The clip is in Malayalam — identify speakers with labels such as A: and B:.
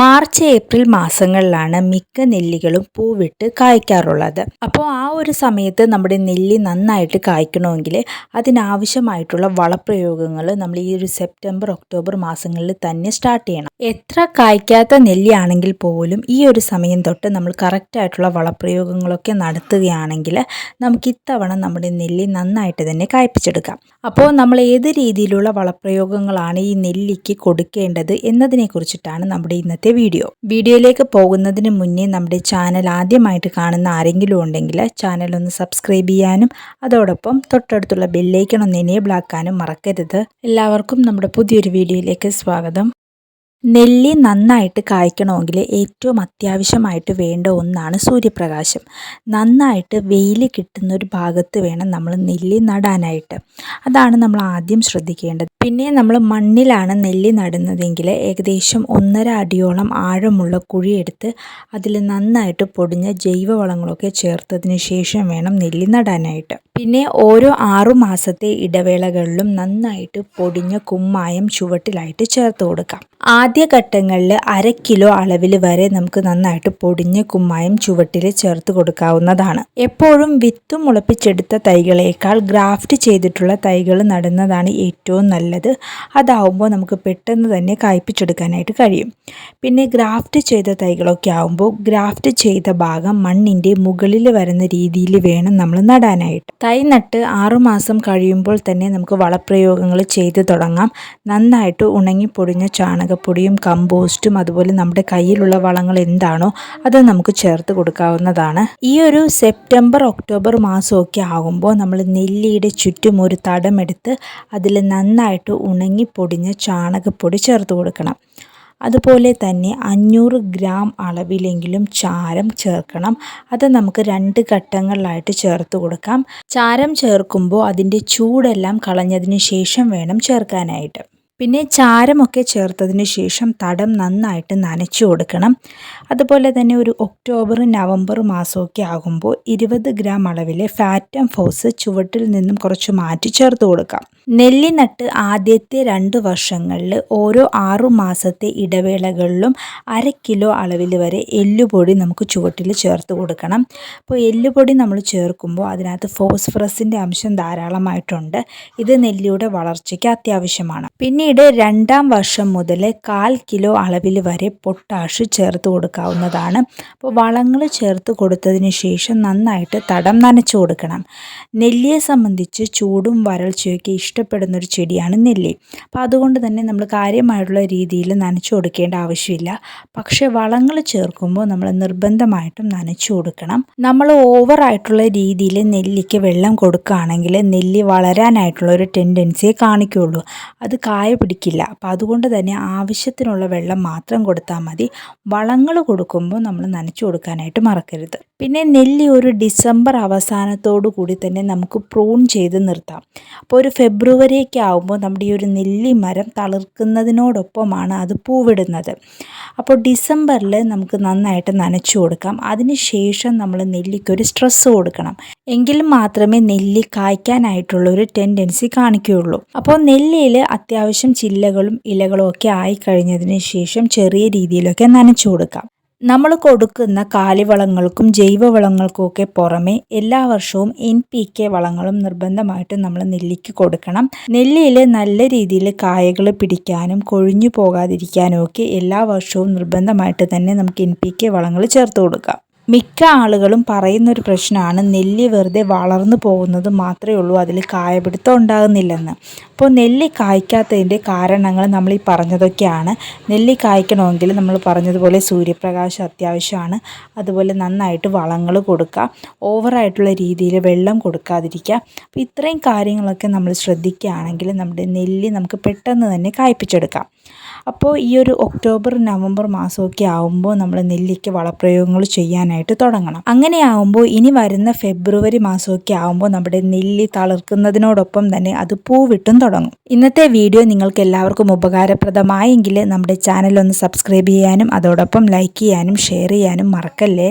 A: മാർച്ച് ഏപ്രിൽ മാസങ്ങളിലാണ് മിക്ക നെല്ലികളും പൂവിട്ട് കായ്ക്കാറുള്ളത്. അപ്പോൾ ആ ഒരു സമയത്ത് നമ്മുടെ നെല്ലി നന്നായിട്ട് കായ്ക്കണമെങ്കിൽ അതിനാവശ്യമായിട്ടുള്ള വളപ്രയോഗങ്ങൾ നമ്മൾ ഈ ഒരു സെപ്റ്റംബർ ഒക്ടോബർ മാസങ്ങളിൽ തന്നെ സ്റ്റാർട്ട് ചെയ്യണം. എത്ര കായ്ക്കാത്ത നെല്ലിയാണെങ്കിൽ പോലും ഈ ഒരു സമയം തൊട്ട് നമ്മൾ കറക്റ്റായിട്ടുള്ള വളപ്രയോഗങ്ങളൊക്കെ നടത്തുകയാണെങ്കിൽ നമുക്ക് ഇത്തവണ നമ്മുടെ നെല്ലി നന്നായിട്ട് തന്നെ കായ്പ്പിച്ചെടുക്കാം. അപ്പോൾ നമ്മൾ ഏത് രീതിയിലുള്ള വളപ്രയോഗങ്ങളാണ് ഈ നെല്ലിക്ക് കൊടുക്കേണ്ടത് എന്നതിനെ കുറിച്ചിട്ടാണ് നമ്മുടെ ഇന്നത്തെ ഇന്നത്തെ വീഡിയോ. വീഡിയോയിലേക്ക് പോകുന്നതിന് മുന്നേ നമ്മുടെ ചാനൽ ആദ്യമായിട്ട് കാണുന്ന ആരെങ്കിലും ഉണ്ടെങ്കിൽ ചാനൽ ഒന്ന് സബ്സ്ക്രൈബ് ചെയ്യാനും അതോടൊപ്പം തൊട്ടടുത്തുള്ള ബെല്ലൈക്കൺ ഒന്ന് എനേബിൾ ആക്കാനും മറക്കരുത്. എല്ലാവർക്കും നമ്മുടെ പുതിയൊരു വീഡിയോയിലേക്ക് സ്വാഗതം. നെല്ലി നന്നായിട്ട് കായ്ക്കണമെങ്കിൽ ഏറ്റവും അത്യാവശ്യമായിട്ട് വേണ്ട ഒന്നാണ് സൂര്യപ്രകാശം. നന്നായിട്ട് വെയിൽ കിട്ടുന്ന ഒരു ഭാഗത്ത് വേണം നമ്മൾ നെല്ലി നടാനായിട്ട്. അതാണ് നമ്മൾ ആദ്യം ശ്രദ്ധിക്കേണ്ടത്. പിന്നെ നമ്മൾ മണ്ണിലാണ് നെല്ല് നടുന്നതെങ്കിൽ ഏകദേശം ഒന്നര അടിയോളം ആഴമുള്ള കുഴിയെടുത്ത് അതിൽ നന്നായിട്ട് പൊടിഞ്ഞ ജൈവവളങ്ങളൊക്കെ ചേർത്തതിന് ശേഷം വേണം നെല്ല് നടാനായിട്ട്. പിന്നെ ഓരോ ആറു മാസത്തെ ഇടവേളകളിലും നന്നായിട്ട് പൊടിഞ്ഞ കുമ്മായം ചുവട്ടിലായിട്ട് ചേർത്ത് കൊടുക്കാം. ആദ്യ ഘട്ടങ്ങളിൽ അര കിലോ അളവിൽ വരെ നമുക്ക് നന്നായിട്ട് പൊടിഞ്ഞ കുമ്മായം ചുവട്ടിൽ ചേർത്ത് കൊടുക്കാവുന്നതാണ്. എപ്പോഴും വിത്ത് മുളപ്പിച്ചെടുത്ത തൈകളേക്കാൾ ഗ്രാഫ്റ്റ് ചെയ്തിട്ടുള്ള തൈകൾ നടുന്നതാണ് ഏറ്റവും നല്ലത് അതാവുമ്പോൾ നമുക്ക് പെട്ടെന്ന് തന്നെ കായ്പിച്ചെടുക്കാനായിട്ട് കഴിയും. പിന്നെ ഗ്രാഫ്റ്റ് ചെയ്ത തൈകളൊക്കെ ആവുമ്പോൾ ഗ്രാഫ്റ്റ് ചെയ്ത ഭാഗം മണ്ണിന്റെ മുകളിൽ വരുന്ന രീതിയിൽ വേണം നമ്മൾ നടാനായിട്ട്. തൈ നട്ട് ആറുമാസം കഴിയുമ്പോൾ തന്നെ നമുക്ക് വളപ്രയോഗങ്ങൾ ചെയ്ത് തുടങ്ങാം. നന്നായിട്ട് ഉണങ്ങി പൊടിഞ്ഞ ചാണകപ്പൊടിയും കമ്പോസ്റ്റും അതുപോലെ നമ്മുടെ കയ്യിലുള്ള വളങ്ങൾ എന്താണോ അത് നമുക്ക് ചേർത്ത് കൊടുക്കാവുന്നതാണ്. ഈ ഒരു സെപ്റ്റംബർ ഒക്ടോബർ മാസമൊക്കെ ആകുമ്പോൾ നമ്മൾ നെല്ലിയുടെ ചുറ്റും ഒരു തടമെടുത്ത് അതിൽ നന്നായിട്ട് ഉണങ്ങിപ്പൊടിഞ്ഞ ചാണകപ്പൊടി ചേർത്ത് കൊടുക്കണം. അതുപോലെ തന്നെ അഞ്ഞൂറ് ഗ്രാം അളവിലെങ്കിലും ചാരം ചേർക്കണം. അത് നമുക്ക് രണ്ട് ഘട്ടങ്ങളിലായിട്ട് ചേർത്ത് കൊടുക്കാം. ചാരം ചേർക്കുമ്പോൾ അതിന്റെ ചൂടെല്ലാം കളഞ്ഞതിന് ശേഷം വേണം ചേർക്കാനായിട്ട്. പിന്നെ ചാരമൊക്കെ ചേർത്തതിന് ശേഷം തടം നന്നായിട്ട് നനച്ചു കൊടുക്കണം. അതുപോലെ തന്നെ ഒരു ഒക്ടോബർ നവംബർ മാസമൊക്കെ ആകുമ്പോൾ ഇരുപത് ഗ്രാം അളവിലെ ഫാറ്റം ഫോസ് ചുവട്ടിൽ നിന്നും കുറച്ച് മാറ്റി ചേർത്ത് കൊടുക്കാം. നെല്ലി നട്ട് ആദ്യത്തെ രണ്ട് വർഷങ്ങളിൽ ഓരോ ആറു മാസത്തെ ഇടവേളകളിലും അര കിലോ അളവിൽ വരെ എല്ലുപൊടി നമുക്ക് ചുവട്ടിൽ ചേർത്ത് കൊടുക്കണം. അപ്പോൾ എല്ലുപൊടി നമ്മൾ ചേർക്കുമ്പോൾ അതിനകത്ത് ഫോസ്ഫറസിന്റെ അംശം ധാരാളമായിട്ടുണ്ട്. ഇത് നെല്ലിയുടെ വളർച്ചയ്ക്ക് അത്യാവശ്യമാണ്. പിന്നീട് രണ്ടാം വർഷം മുതൽ കാൽ കിലോ അളവിൽ വരെ പൊട്ടാഷ് ചേർത്ത് കൊടുക്കാവുന്നതാണ്. അപ്പോൾ വളങ്ങൾ ചേർത്ത് കൊടുത്തതിന് ശേഷം നന്നായിട്ട് തടം നനച്ചു കൊടുക്കണം. നെല്ലിയെ സംബന്ധിച്ച് ചൂടും വരൾച്ചയൊക്കെ ഇഷ്ടപ്പെടുന്ന ഒരു ചെടിയാണ് നെല്ലി. അപ്പോൾ അതുകൊണ്ട് തന്നെ നമ്മൾ കാര്യമായിട്ടുള്ള രീതിയിൽ നനച്ചു കൊടുക്കേണ്ട ആവശ്യമില്ല. പക്ഷേ വളങ്ങൾ ചേർക്കുമ്പോൾ നമ്മൾ നിർബന്ധമായിട്ടും നനച്ചു കൊടുക്കണം. നമ്മൾ ഓവറായിട്ടുള്ള രീതിയിൽ നെല്ലിക്ക് വെള്ളം കൊടുക്കുകയാണെങ്കിൽ നെല്ലി വളരാനായിട്ടുള്ള ഒരു ടെൻഡൻസിയെ കാണിക്കുകയുള്ളൂ. അത് കായ പിടിക്കില്ല. അപ്പം അതുകൊണ്ട് തന്നെ ആവശ്യത്തിനുള്ള വെള്ളം മാത്രം കൊടുത്താൽ മതി. വളങ്ങൾ കൊടുക്കുമ്പോൾ നമ്മൾ നനച്ചു കൊടുക്കാനായിട്ട് മറക്കരുത്. പിന്നെ നെല്ലി ഒരു ഡിസംബർ അവസാനത്തോടു കൂടി തന്നെ നമുക്ക് പ്രൂൺ ചെയ്ത് നിർത്താം. അപ്പോൾ ഒരു ഫെബ്രുവരി ഫെബ്രുവരിയൊക്കെ ആകുമ്പോൾ നമ്മുടെ ഈ ഒരു നെല്ലി മരം തളിർക്കുന്നതിനോടൊപ്പമാണ് അത് പൂവിടുന്നത്. അപ്പോൾ ഡിസംബറിൽ നമുക്ക് നന്നായിട്ട് നനച്ചു കൊടുക്കാം. അതിനുശേഷം നമ്മൾ നെല്ലിക്കൊരു സ്ട്രെസ് കൊടുക്കണം. എങ്കിൽ മാത്രമേ നെല്ലി കായ്ക്കാനായിട്ടുള്ള ഒരു ടെൻഡൻസി കാണിക്കുകയുള്ളൂ. അപ്പോൾ നെല്ലിയിൽ അത്യാവശ്യം ചില്ലകളും ഇലകളും ഒക്കെ ആയി കഴിഞ്ഞതിന് ശേഷം ചെറിയ രീതിയിലൊക്കെ നനച്ചു കൊടുക്കാം. നമ്മൾ കൊടുക്കുന്ന കാലിവളങ്ങൾക്കും ജൈവവളങ്ങൾക്കും ഒക്കെ പുറമെ എല്ലാ വർഷവും എൻ പി കെ വളങ്ങളും നിർബന്ധമായിട്ടും നമ്മൾ നെല്ലിക്ക് കൊടുക്കണം. നെല്ലിയിൽ നല്ല രീതിയിൽ കായകൾ പിടിക്കാനും കൊഴിഞ്ഞു പോകാതിരിക്കാനും ഒക്കെ എല്ലാ വർഷവും നിർബന്ധമായിട്ട് തന്നെ നമുക്ക് എൻ പി കെ വളങ്ങൾ ചേർത്ത് കൊടുക്കാം. മിക്ക ആളുകളും പറയുന്നൊരു പ്രശ്നമാണ് നെല്ല് വെറുതെ വളർന്നു പോകുന്നത് മാത്രമേ ഉള്ളൂ അതിൽ കായപിടുത്തം ഉണ്ടാകുന്നില്ലെന്ന്. അപ്പോൾ നെല്ല് കായ്ക്കാത്തതിന്റെ കാരണങ്ങൾ നമ്മൾ ഈ പറഞ്ഞതൊക്കെയാണ്. നെല്ല് കായ്ക്കണമെങ്കിൽ നമ്മൾ പറഞ്ഞതുപോലെ സൂര്യപ്രകാശം അത്യാവശ്യമാണ്. അതുപോലെ നന്നായിട്ട് വളങ്ങൾ കൊടുക്കുക. ഓവറായിട്ടുള്ള രീതിയിൽ വെള്ളം കൊടുക്കാതിരിക്കുക. അപ്പോൾ ഇത്രയും കാര്യങ്ങളൊക്കെ നമ്മൾ ശ്രദ്ധിക്കുകയാണെങ്കിൽ നമ്മുടെ നെല്ല് നമുക്ക് പെട്ടെന്ന് തന്നെ കായ്പ്പിച്ചെടുക്കാം അപ്പോൾ ഈ ഒരു ഒക്ടോബർ നവംബർ മാസമൊക്കെ ആകുമ്പോൾ നമ്മൾ നെല്ലിക്ക് വളപ്രയോഗങ്ങൾ ചെയ്യാനായിട്ട് തുടങ്ങണം. അങ്ങനെ ആകുമ്പോൾ ഇനി വരുന്ന ഫെബ്രുവരി മാസമൊക്കെ ആകുമ്പോൾ നമ്മുടെ നെല്ലി തളിർക്കുന്നതിനോടൊപ്പം തന്നെ അത് പൂവിട്ടും തുടങ്ങും. ഇന്നത്തെ വീഡിയോ നിങ്ങൾക്ക് എല്ലാവർക്കും ഉപകാരപ്രദമായെങ്കിൽ നമ്മുടെ ചാനൽ ഒന്ന് സബ്സ്ക്രൈബ് ചെയ്യാനും അതോടൊപ്പം ലൈക്ക് ചെയ്യാനും ഷെയർ ചെയ്യാനും മറക്കല്ലേ?